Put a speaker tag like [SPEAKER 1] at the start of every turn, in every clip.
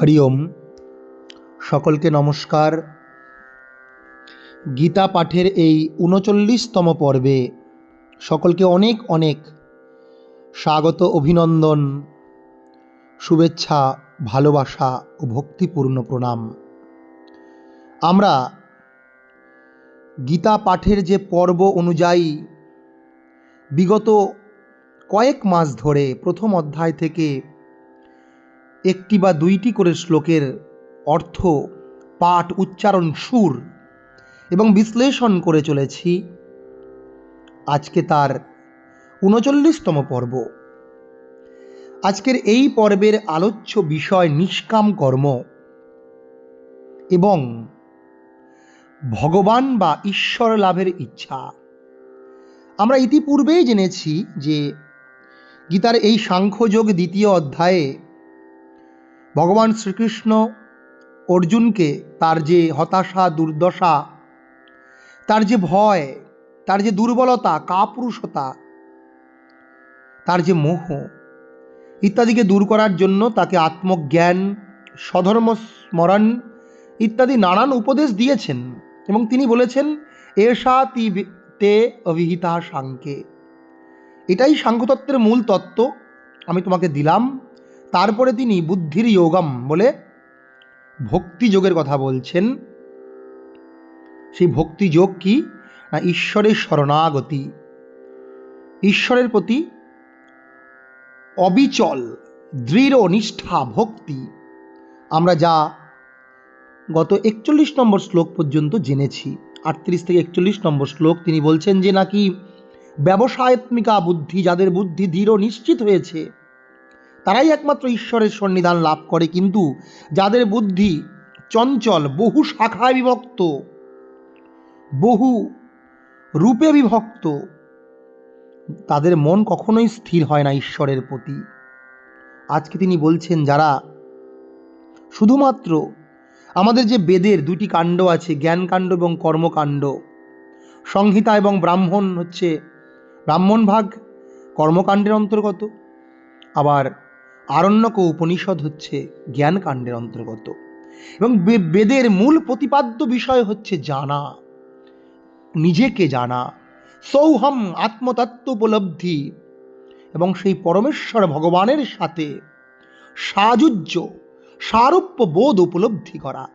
[SPEAKER 1] হরি ওম। সকলকে নমস্কার। গীতা পাঠের এই উনচল্লিশতম পর্বে সকলকে অনেক অনেক স্বাগত, অভিনন্দন, শুভেচ্ছা, ভালোবাসা ও ভক্তিপূর্ণ প্রণাম। আমরা গীতা পাঠের যে পর্ব অনুযায়ী বিগত কয়েক মাস ধরে প্রথম অধ্যায় থেকে একটি বা দুইটি করে শ্লোকের অর্থ, পাঠ, উচ্চারণ, সুর এবং বিশ্লেষণ করে চলেছি আজকে তার উনচল্লিশতম পর্ব। আজকের এই পর্বের আলোচ্য বিষয় নিষ্কাম কর্ম এবং ভগবান বা ঈশ্বর লাভের ইচ্ছা। আমরা ইতিপূর্বেই জেনেছি যে গীতার এই সাংখ্যযোগ দ্বিতীয় অধ্যায়ে ভগবান শ্রীকৃষ্ণ অর্জুনকে তার যে হতাশা, দুর্দশা, তার যে ভয়, তার যে দুর্বলতা, কাপুরুষতা, তার যে মোহ ইত্যাদিকে দূর করার জন্য তাকে আত্মজ্ঞান, স্বধর্ম স্মরণ ইত্যাদি নানান উপদেশ দিয়েছেন এবং তিনি বলেছেন, এষা তি তে অভিহিতা সাংকে এটাই সাংখ্যতত্ত্বের মূল তত্ত্ব। আমি তোমাকে দিলাম। তারপরে তিনি বুদ্ধির যোগম বলে ভক্তি যোগের কথা বলছেন। সেই ভক্তি যোগ কি? না, ঈশ্বরের শরণাগতি। ঈশ্বরের প্রতি অবিচল, দৃঢ় নিষ্ঠা ভক্তি। আমরা যা গত একচল্লিশ নম্বর শ্লোক পর্যন্ত জেনেছি, আটত্রিশ থেকে একচল্লিশ নম্বর শ্লোক, তিনি বলছেন যে নাকি ব্যবসায়ত্মিকা বুদ্ধি, যাদের বুদ্ধি দৃঢ় নিশ্চিত হয়েছে তারাই একমাত্র ঈশ্বরের সন্নিধান লাভ করে, কিন্তু যাদের বুদ্ধি চঞ্চল, বহু শাখায় বিভক্ত, বহু রূপে বিভক্ত, তাদের মন কখনোই স্থির হয় না ঈশ্বরের প্রতি। আজকে তিনি বলছেন, যারা শুধুমাত্র আমাদের যে বেদের দুটি কাণ্ড আছে, জ্ঞানকাণ্ড এবং কর্মকাণ্ড, সংহিতা এবং ব্রাহ্মণ হচ্ছে ব্রাহ্মণ ভাগ কর্মকাণ্ডের অন্তর্গত, আবার আরণ্যক উপনিষদ হচ্ছে জ্ঞানকাণ্ডের অন্তর্গত এবং বেদের মূল প্রতিপাদ্য বিষয় হচ্ছে জানা। নিজেকে জানা। সৌহম আত্মতত্ত্ব উপলব্ধি এবং সেই পরমেশ্বর ভগবানের সাথে সাযুজ্য, সারূপ্য বোধ উপলব্ধি করা।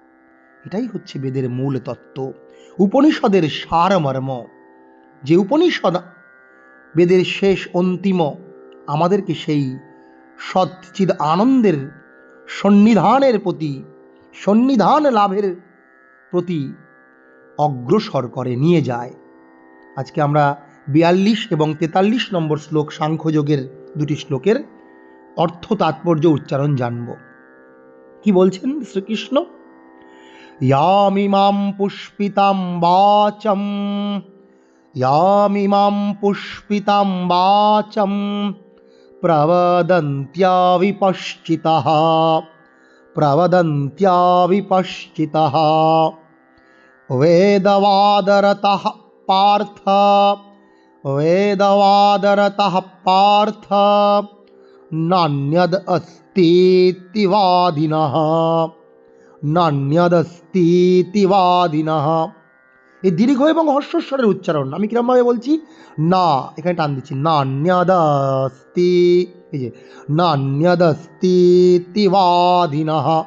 [SPEAKER 1] এটাই হচ্ছে বেদের মূল তত্ত্ব। উপনিষদের সারমর্ম। যে উপনিষদ বেদের শেষ অন্তিম, আমাদেরকে সেই সৎচিদ আনন্দের সন্নিধানের প্রতি, সন্নিধান লাভের প্রতি অগ্রসর করে, নিয়ে যায়। আজকে আমরা বিয়াল্লিশ এবং তেতাল্লিশ নম্বর শ্লোক সাংখ্যযোগের দুটি শ্লোকের অর্থ তাৎপর্য উচ্চারণ জানব। কি বলছেন শ্রীকৃষ্ণ? ইয়ামিমাম পুষ্পিতাম বাচম ইয়ামিমাম পুষ্পিতাম বাচম प्रवदन्त्या विपश्चितः प्रवदन्त्या विपश्चितः वेदवादरतः पार्थ। वेदवादरतः पार्थ। नान्यद् अस्तीति वादिनः। नान्यदस्तीति वादिनः এই দীর্ঘ এবং হর্ষস্বরের উচ্চারণ। আমি কিরমভাবে বলছি? না, এখানে টান দিচ্ছি। নান্যদস্তি, এই যে, নান্যদস্তি তিবাদিনাহ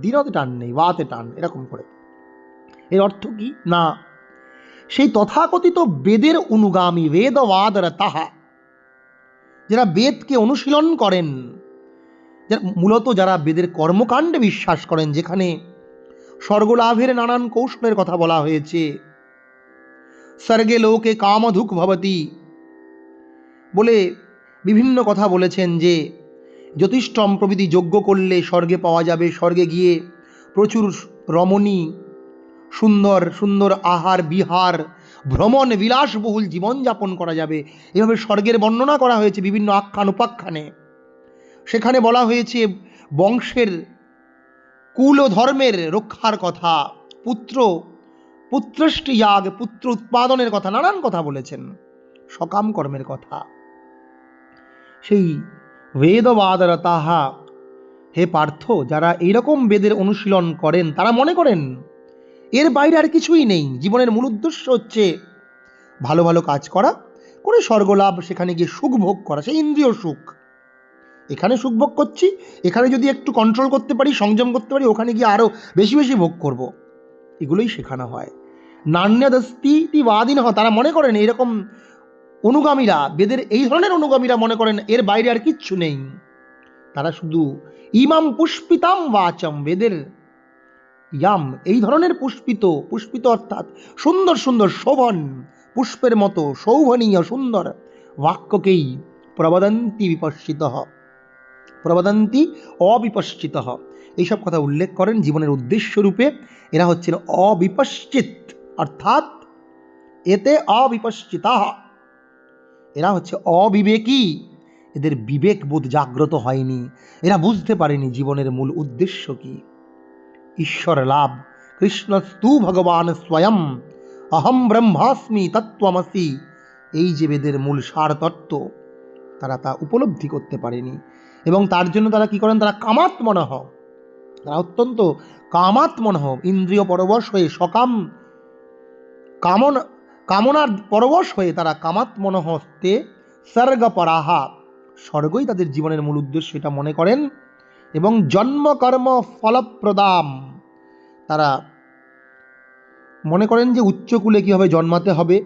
[SPEAKER 1] দিনতে টান নেই, বাতে টান, এরকম করে। এর অর্থ কি? না। সেই তথাকথিত বেদের অনুগামী বেদবাদর তাহা যারা বেদকে অনুশীলন করেন, যারা মূলত যারা বেদের কর্মকাণ্ডে বিশ্বাস করেন, যেখানে স্বর্গলাভের নানান কৌশলের কথা বলা হয়েছে। স্বর্গে লোকে কামধুক ভবতী। বলে বিভিন্ন কথা বলেছেন যে জ্যোতিষ্ঠম প্রভৃতি যজ্ঞ করলে স্বর্গে পাওয়া যাবে, স্বর্গে গিয়ে প্রচুর রমণী, সুন্দর সুন্দর আহার, বিহার, ভ্রমণ, বিলাসবহুল জীবনযাপন করা যাবে। এভাবে স্বর্গের বর্ণনা করা হয়েছে বিভিন্ন আখ্যান উপাখ্যানে। সেখানে বলা হয়েছে, বংশের কুল ও ধর্মের রক্ষার কথা, পুত্র, পুত্রষ্টি ইয়াগ, পুত্র উৎপাদনের কথা, নানান কথা বলেছেন। সকাম কর্মের কথা। সেই বেদবাদর তাহা হে পার্থ, যারা এইরকম বেদের অনুশীলন করেন, তারা মনে করেন, এর বাইরে আর কিছুই নেই। জীবনের মূল উদ্দেশ্য হচ্ছে ভালো ভালো কাজ করা করে স্বর্গলাভ, সেখানে গিয়ে সুখ ভোগ করা সেই ইন্দ্রিয় সুখ। এখানে সুখ ভোগ করছি, এখানে যদি একটু কন্ট্রোল করতে পারি, সংযম করতে পারি, ওখানে গিয়ে আরও বেশি বেশি ভোগ করব। এগুলোই শেখানো হয়। নান্যদস্তি বাদিন হয় তারা মনে করেন এরকম অনুগামীরা, বেদের এই ধরনের অনুগামীরা মনে করেন এর বাইরে আর কিচ্ছু নেই। তারা শুধু ইমাম পুষ্পিতাম বাচম, বেদের ইয়াম, এই ধরনের পুষ্পিত পুষ্পিত অর্থাৎ সুন্দর সুন্দর শোভন, পুষ্পের মতো শৌভনীয় সুন্দর বাক্যকেই প্রবদন্তি বিপশ্চিত প্রবদন্তি অবিপশ্চিত। এইসব কথা উল্লেখ করেন জীবনের উদ্দেশ্য রূপে। এরা হচ্ছেন অবিপশ্চিত, অর্থাৎ এতে অবিপশ্চিতা। এরা হচ্ছে অবিবেকী। এদের বিবেকবোধ জাগ্রত হয়নি। এরা বুঝতে পারেনি জীবনের মূল উদ্দেশ্য কি। ঈশ্বর লাভ, কৃষ্ণস্তু ভগবান স্বয়ং, অহম ব্রহ্মাস্মি তত্ত্বমসি। এই যে বেদের মূল সার তত্ত্ব তারা তা উপলব্ধি করতে পারেনি। এবং তার জন্য তারা কি করেন? তারা কামাত্মনহ তারা অত্যন্ত কামাত্মনহ ইন্দ্রিয় পরবশ হয়ে সকাম কামন, কামনার পরবশ হয়ে তারা কামাত্মনহস্তে সর্গপরাহা স্বর্গই তাদের জীবনের মূল উদ্দেশ্য, এটা মনে করেন। এবং জন্মকর্ম ফলপ্রদাম। তারা মনে করেন যে উচ্চকুলে কীভাবে জন্মাতে হবে?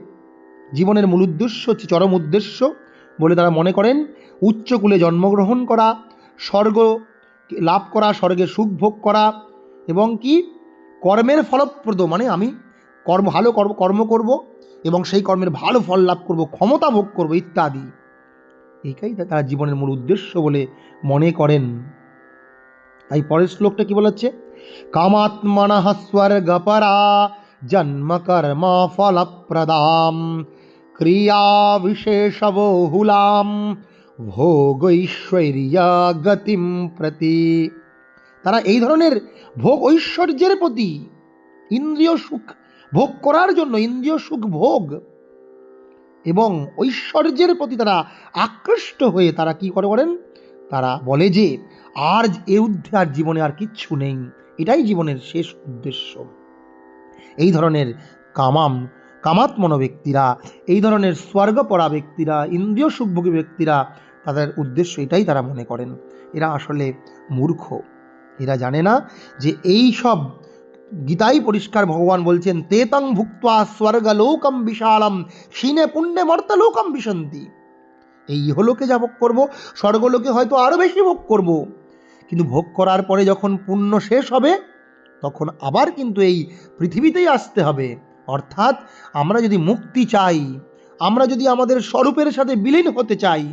[SPEAKER 1] জীবনের মূল উদ্দেশ্য হচ্ছে চরম উদ্দেশ্য। বলে তারা মনে করেন, উচ্চকুলে জন্মগ্রহণ করা, স্বর্গ লাভ করা, স্বর্গে সুখ ভোগ করা এবং কি? কর্মের ফলপ্রদ মানে আমি কর্ম, ভালো কর্ম কর্ম করব এবং সেই কর্মের ভালো ফল লাভ করব, ক্ষমতা ভোগ করব, ইত্যাদি। এইটাই তারা জীবনের মূল উদ্দেশ্য বলে মনে করেন। তাই পরের শ্লোকটা কি বলেছে? কামাত্মনঃ স্বর্গপরা জন্ম কর্ম ফলপ্রদাম। ক্রিয়া বিশেষবহুলাম ভোগৈশ্বর্যা গতিম প্রতি তারা এই ধরনের ভোগ ঐশ্বর্যের প্রতি ইন্দ্রিয় সুখ ভোগ করার জন্য, ইন্দ্রিয় সুখ ভোগ এবং ঐশ্বর্যের প্রতি তারা আকৃষ্ট হয়ে তারা কি করে করেন তারা বলে যে আর এ ঊর্ধ্বে আর জীবনে আর কিচ্ছু নেই। এটাই জীবনের শেষ উদ্দেশ্য। এই ধরনের কামাম কামাত্মন ব্যক্তিরা, এই ধরনের স্বর্গপরা ব্যক্তিরা, ইন্দ্রিয় সুখভোগী ব্যক্তিরা, তাদের উদ্দেশ্য এটাই তারা মনে করেন। এরা আসলে মূর্খ। এরা জানে না যে এই সব গীতাই পরিষ্কার ভগবান বলছেন, তেতং ভুক্তা স্বর্গলোকম বিশালম শীনে পুণ্যে মর্তলোকম বিশন্তি এই ইহলোকে যা ভোগ করব, স্বর্গলোকে হয়তো আরও বেশি ভোগ করব। কিন্তু ভোগ করার পরে যখন পুণ্য শেষ হবে, তখন আবার কিন্তু এই পৃথিবীতেই আসতে হবে। অর্থাৎ আমরা যদি মুক্তি চাই, আমরা যদি আমাদের স্বরূপের সাথে বিলীন হতে চাই,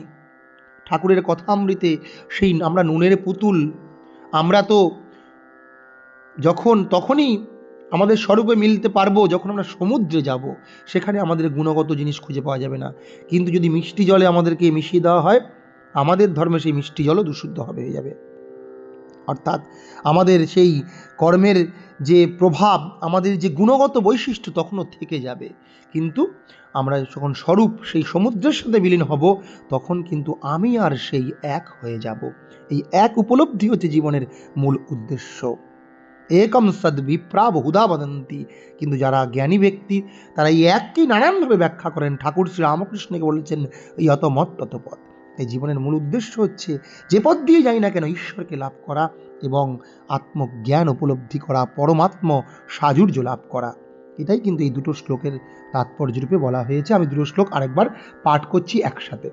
[SPEAKER 1] ঠাকুরের কথামৃতে সেই আমরা নুনের পুতুল, আমরা তো যখন তখনই আমাদের স্বরূপে মিলতে পারব, যখন আমরা সমুদ্রে যাব, সেখানে আমাদের গুণগত জিনিস খুঁজে পাওয়া যাবে না। কিন্তু যদি মিষ্টি জলে আমাদেরকে মিশিয়ে দেওয়া হয়, আমাদের ধর্মে সেই মিষ্টি জলও দূষিত হবে হয়ে যাবে। অর্থাৎ আমাদের সেই কর্মের যে প্রভাব, আমাদের যে গুণগত বৈশিষ্ট্য তখনও থেকে যাবে। কিন্তু আমরা যখন স্বরূপ সেই সমুদ্রের সাথে বিলীন হব, তখন কিন্তু আমি আর সেই এক হয়ে যাব। এই এক উপলব্ধি হচ্ছে জীবনের মূল উদ্দেশ্য। একম সদ বিপ্রা বহুধা বদন্তি। কিন্তু যারা জ্ঞানী ব্যক্তি, তারা এই এককেই নানানভাবে ব্যাখ্যা করেন। ঠাকুর শ্রী রামকৃষ্ণকে বলেছেন ইয়ত মত তত পথ তাই জীবনের মূল উদ্দেশ্য হচ্ছে যে পথ দিয়ে যাই না কেন ঈশ্বরকে লাভ করা এবং আত্মজ্ঞান উপলব্ধি করা, পরমাত্ম সাজুর্য লাভ করা। এটাই কিন্তু এই দুটো শ্লোকের তাৎপর্যরূপে বলা হয়েছে। আমি দুটো শ্লোক আরেকবার পাঠ করছি একসাথে।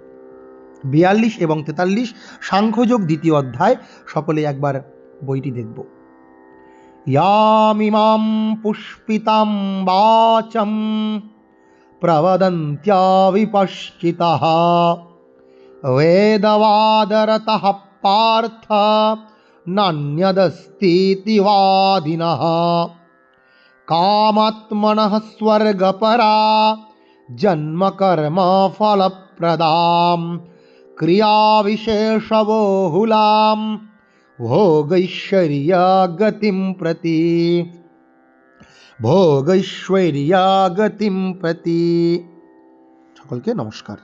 [SPEAKER 1] বিয়াল্লিশ এবং তেতাল্লিশ, সাংখ্যযোগ, দ্বিতীয় অধ্যায় সকলে একবার বইটি দেখব। ইয়ামিমাম পুষ্পিতাম বাচম প্রবদন্ত্যাবিপশ্চিতা वेदवादरतः पार्थ नान्यदस्तीति वादिनः कामात्मनः स्वर्गपरा जन्मकर्मफलप्रदां क्रियाविशेषबोहुलाम् ভোগৈশ্বর্যা গতিম প্রতি ভোগৈশ্বর্যা গতিম প্রতি সকলকে নমস্কার